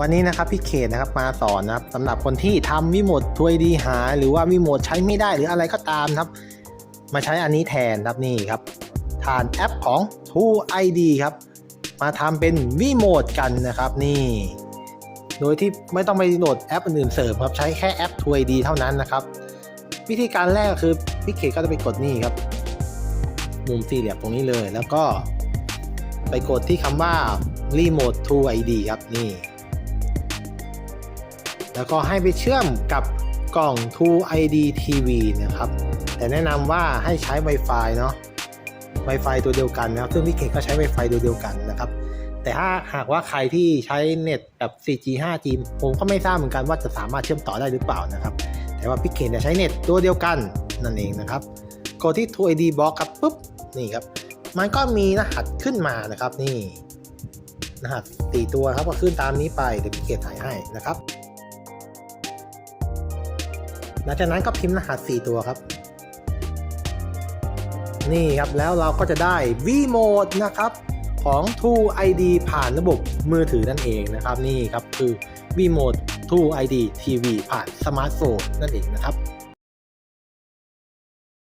วันนี้นะครับพี่เขตนะครับมาสอนนะครับสำหรับคนที่ทำวิโมดทวยดีหายหรือว่าวิโมดใช้ไม่ได้หรืออะไรก็ตามครับ มาใช้อันนี้แทนครับนี่ครับทานแอปของ True ID ครับ มาทำเป็นวิโมดกันนะครับนี่ โดยที่ไม่ต้องไปโหลดแอปอื่นเสริมครับใช้แค่แอป True ID เท่านั้นนะครับ วิธีการแรกคือพี่เขตก็จะไปกดนี่ครับมุมสี่เหลี่ยมตรงนี้เลยแล้วก็ไปกดที่คำว่า Remote True ID ครับนี่ แล้วก็ให้ไปเชื่อมกับกล่อง True ID TV นะครับ แต่แนะนำว่าให้ใช้ Wi-Fi เนาะ Wi-Fi ตัวเดียวกันนะครับซึ่งพี่เก่งก็ใช้ Wi-Fi ตัวเดียวกันนะครับ แต่ถ้าหากว่าใครที่ใช้เน็ตแบบ 4G 5G ผมก็ไม่ทราบเหมือนกันว่าจะสามารถเชื่อมต่อได้หรือเปล่านะครับ แต่ว่าพี่เก่งจะใช้เน็ตตัวเดียวกันนั่นเองนะครับ กดที่ True ID Box ครับปุ๊บ นี่ครับ มันก็มีรหัสขึ้นมานะครับนี่รหัสสี่ตัวครับก็ขึ้นตามนี้ไปเดี๋ยวพี่เกดถ่ายให้นะครับ หลังจากนั้นก็พิมพ์รหัส 4 ตัวครับ นี่ครับแล้วเราก็จะได้ V Mode นะครับของ True ID ผ่านระบบมือถือนั่นเองนะครับ นี่ครับคือ V Mode True ID TV ผ่านสมาร์ทโฟนนั่นเองนะครับ